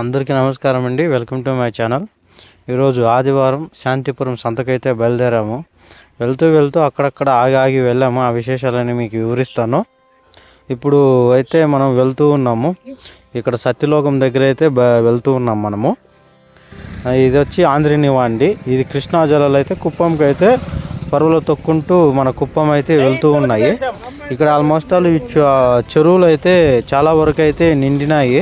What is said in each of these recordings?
అందరికీ నమస్కారం అండి. వెల్కమ్ టు మై ఛానల్ ఈరోజు ఆదివారం శాంతిపురం సంతకైతే బయలుదేరాము. వెళ్తూ వెళ్తూ అక్కడక్కడ ఆగి ఆగి వెళ్ళాము. ఆ విశేషాలని మీకు వివరిస్తాను. ఇప్పుడు అయితే మనం వెళ్తూ ఉన్నాము. ఇక్కడ సత్యలోకం దగ్గర అయితే బ వెళ్తూ ఉన్నాం మనము. ఇది వచ్చి ఆంధ్రనివా అండి. ఇది కృష్ణా జలాలు అయితే కుప్పంకి అయితే పరువులు తొక్కుంటూ మన కుప్పం అయితే వెళ్తూ ఉన్నాయి. ఇక్కడ ఆల్మోస్ట్ ఆల్ చెరువులు అయితే చాలా వరకు అయితే నిండినాయి.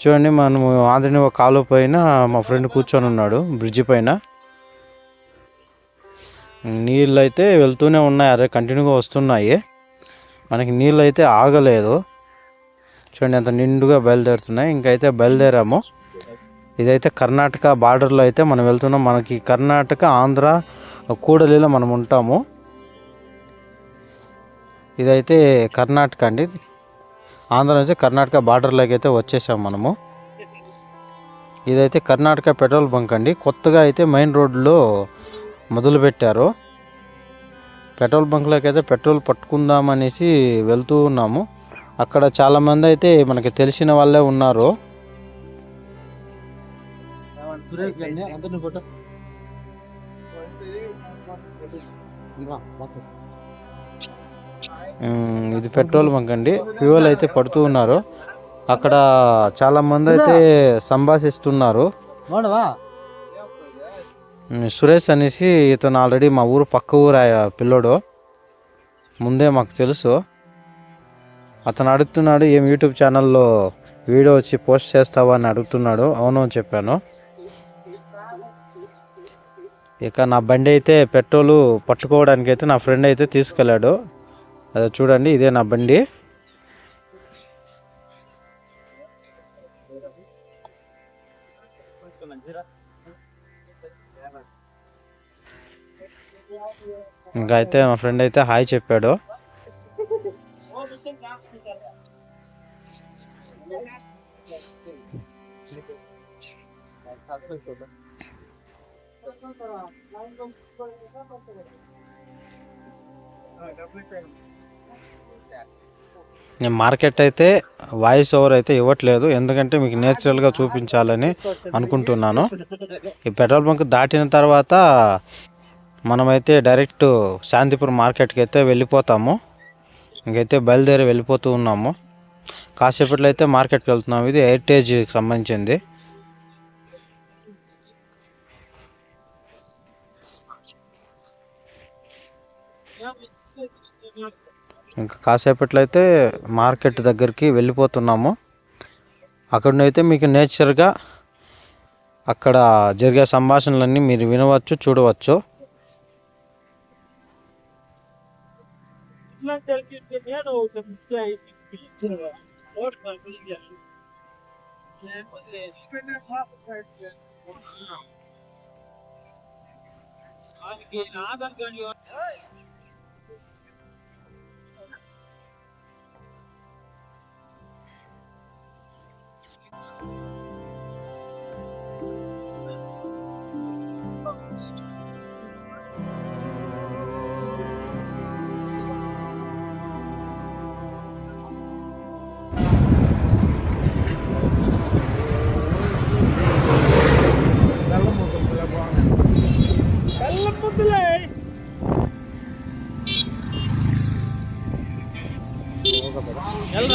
చూడండి మనము ఆంధ్రని ఒక కాలువ పైన మా ఫ్రెండ్ కూర్చొని ఉన్నాడు బ్రిడ్జి పైన. నీళ్ళు అయితే వెళ్తూనే ఉన్నాయి అదే కంటిన్యూగా వస్తున్నాయి. మనకి నీళ్ళు అయితే ఆగలేదు. చూడండి అంత నిండుగా బయలుదేరుతున్నాయి. ఇంకైతే బయలుదేరాము. ఇదైతే కర్ణాటక బార్డర్లో అయితే మనం వెళ్తున్నాం. మనకి కర్ణాటక ఆంధ్ర కూడలిలో మనం ఉంటాము. ఇదైతే కర్ణాటక అండి. ఆంధ్ర నుంచి కర్ణాటక బార్డర్లోకి అయితే వచ్చేసాం మనము. ఇదైతే కర్ణాటక పెట్రోల్ బంక్ అండి. కొత్తగా అయితే మెయిన్ రోడ్లో మొదలు పెట్టారు. పెట్రోల్ బంక్లోకి అయితే పెట్రోల్ పట్టుకుందాం అనేసి వెళ్తూ ఉన్నాము. అక్కడ చాలామంది అయితే మనకి తెలిసిన వాళ్ళే ఉన్నారు. ఉమ్, ఇది పెట్రోల్ బంక్ అండి. ఫ్యూయల్ అయితే పడుతూ ఉన్నారు. అక్కడ చాలా మంది అయితే సంభాషిస్తున్నారు. సురేష్ అనేసి ఇతను ఆల్రెడీ మా ఊరు పక్క ఊరు ఆ పిల్లోడు. ముందే మాకు తెలుసు. అతను అడుగుతున్నాడు ఏం యూట్యూబ్ ఛానల్లో వీడియో వచ్చి పోస్ట్ చేస్తావా? అని అడుగుతున్నాడు. అవును అని చెప్పాను. ఇక నా బండి అయితే పెట్రోల్ పట్టుకోవడానికి అయితే నా ఫ్రెండ్ అయితే తీసుకెళ్ళాడు. అదే చూడండి ఇదే నా బండి. ఇంకా అయితే మా ఫ్రెండ్ అయితే హాయ్ చెప్పాడు. నేను మార్కెట్ అయితే వాయిస్ ఓవర్ అయితే ఇవ్వట్లేదు. ఎందుకంటే మీకు నేచురల్గా చూపించాలని అనుకుంటున్నాను. ఈ పెట్రోల్ బంక్ దాటిన తర్వాత మనమైతే డైరెక్ట్ శాంతిపురం మార్కెట్కి అయితే వెళ్ళిపోతాము. ఇంకైతే బయలుదేరి వెళ్ళిపోతూ ఉన్నాము. కాసేపట్లో అయితే మార్కెట్కి వెళ్తున్నాము. ఇది హెరిటేజ్కి సంబంధించింది. ఇంకా కాసేపట్లో అయితే మార్కెట్ దగ్గరికి వెళ్ళిపోతున్నాము. అక్కడనైతే మీకు నేచర్గా అక్కడ జరిగే సంభాషణలన్నీ మీరు వినవచ్చు చూడవచ్చు. ಎಲ್ಲ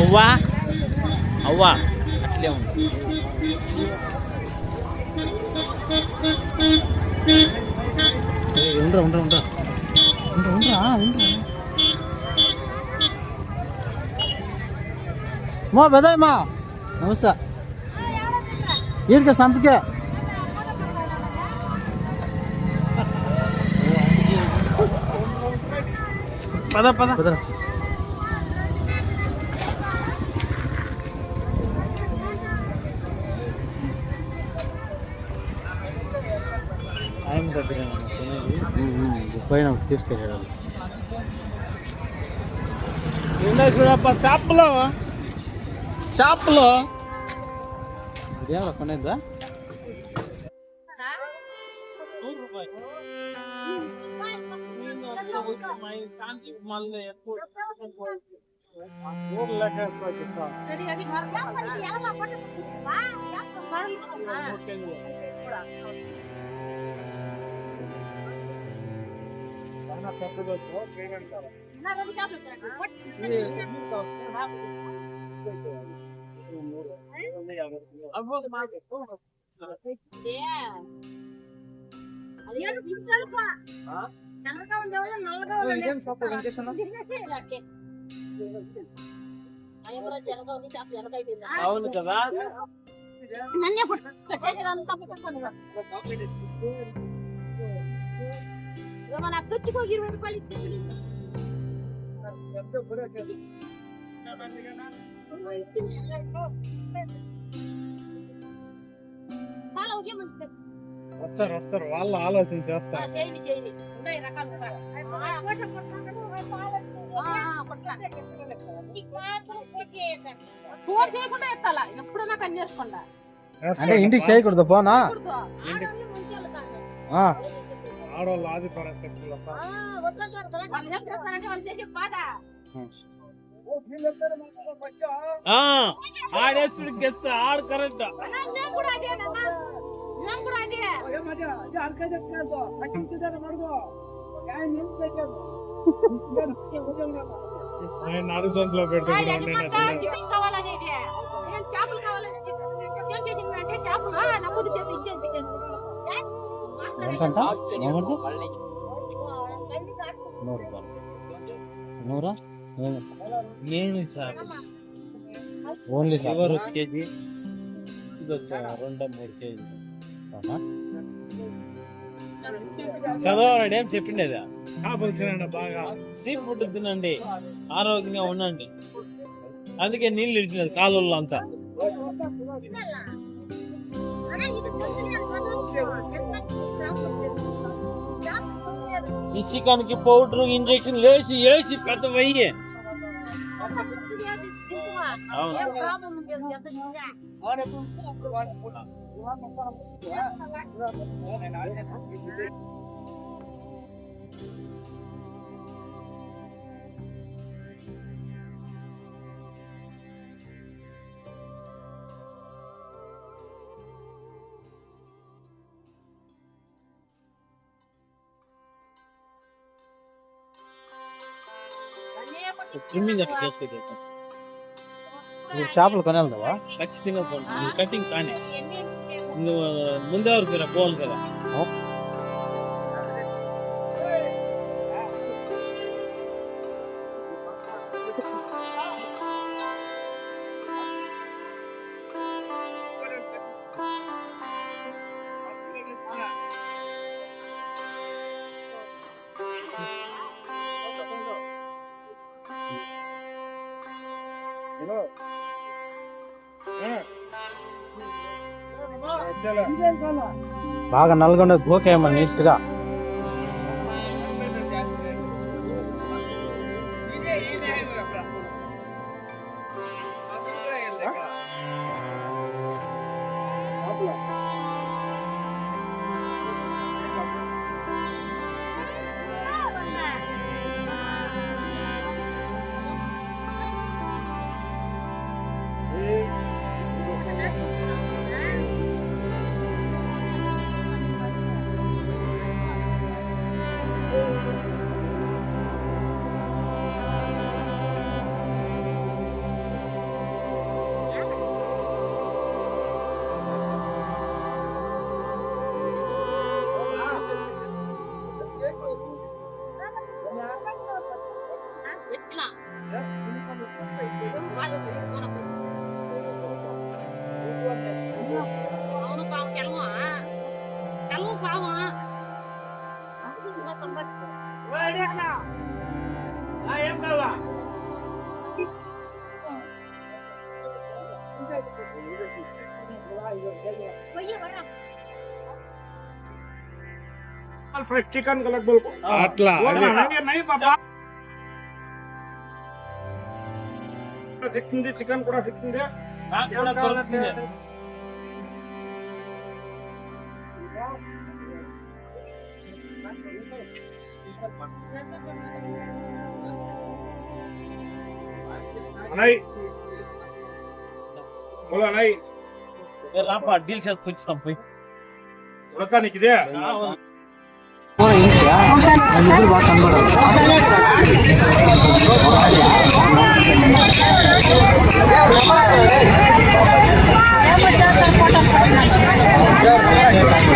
అవ్వా అవ్వా అట్లే ఉంది ఉండరా ఉండరా ఉండరా ఉండరా ఉండరా ఉండరా మా పెదాయి మా నమస్తే ఈడికి సంతకే పద పద. దగ్గర పైన తీసుకెళ్ళాడు. ఉన్నాయి చూడప్ప చేపలు. చేపలు. ఇదేమో కొనేదా इंसान की मान ले लोग लेके कोई किसा तेरी यानी घर में पर यार ना पट वाह यार तो मर ना ना कैसे दो तो पेमेंट करो ना रवि क्या सोच रहा है व्हाट ये का हाँ अब वो मार दे तो ये अरे यार बिल्कुल का हाँ ఆ, ఆడవాళ్ళు ఆది పరాశక్తులు వాళ్ళు ఏం చేస్తారంటే వాళ్ళు చేసే బాధ ఆడేస్తుడు గెస్ ఆడు కరెక్ట్ మేము కూడా. అదే నాన్న. మేము కూడా అదే నేను అడుగుతుంట్లో ఆ పెట్టుకుంటాను యజమానులు చికెన్ కావాలనేది నేను చేపలు కావాలని చికెన్ చేసింది అంటే చేపలు ఆ, నా కొద్ది చేతి ఇచ్చేది ఎంతంట ఏమంటే నూరు రూపాయలు నూరా నేను సార్ ఓన్లీ ఎవరు ఒక కేజీ ఇది ఒక రెండు మూడు కేజీ చదవరాడు ఏం చెప్పిండేదా? చేపలు తినండి బాగా. సీ ఫుడ్ తినండి ఆరోగ్యంగా ఉండండి. అందుకే నీళ్ళు ఇచ్చినది కాలువల్లో అంతా. ఈ చికెన్కి పౌడర్ ఇంజెక్షన్ లేచి వేసి పెద్ద వెయ్యి. అవును. Trimming the just with it. You shuffle the canal, the cutting panic. ಮುಂದೆ ಅವ್ರ You know? బాగా నల్గొండ గోకేయమ్మ నీట్ चिकन गलत बोलको आटला नाही बाबा शिकून दे चिकन कोडा शिकून दे नाही. बोला नाही. రాపా డీల్ చేసుకొచ్చాం పోయి ఉడక నీకిదే కూర ఏంటి ముగ్గురు బాగా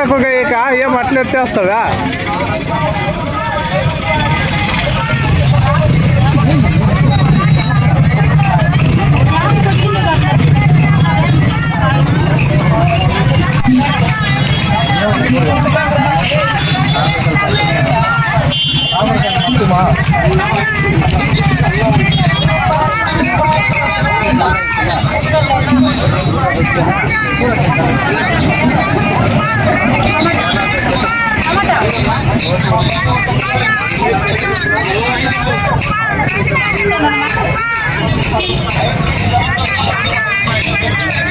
ಎತ್ತಕ್ಕೆ ಹೋಗಕ್ಕ ಏನು ಮಟ್ಲೆ ವ್ಯತ್ಯಾಸ್ತದ Thank you.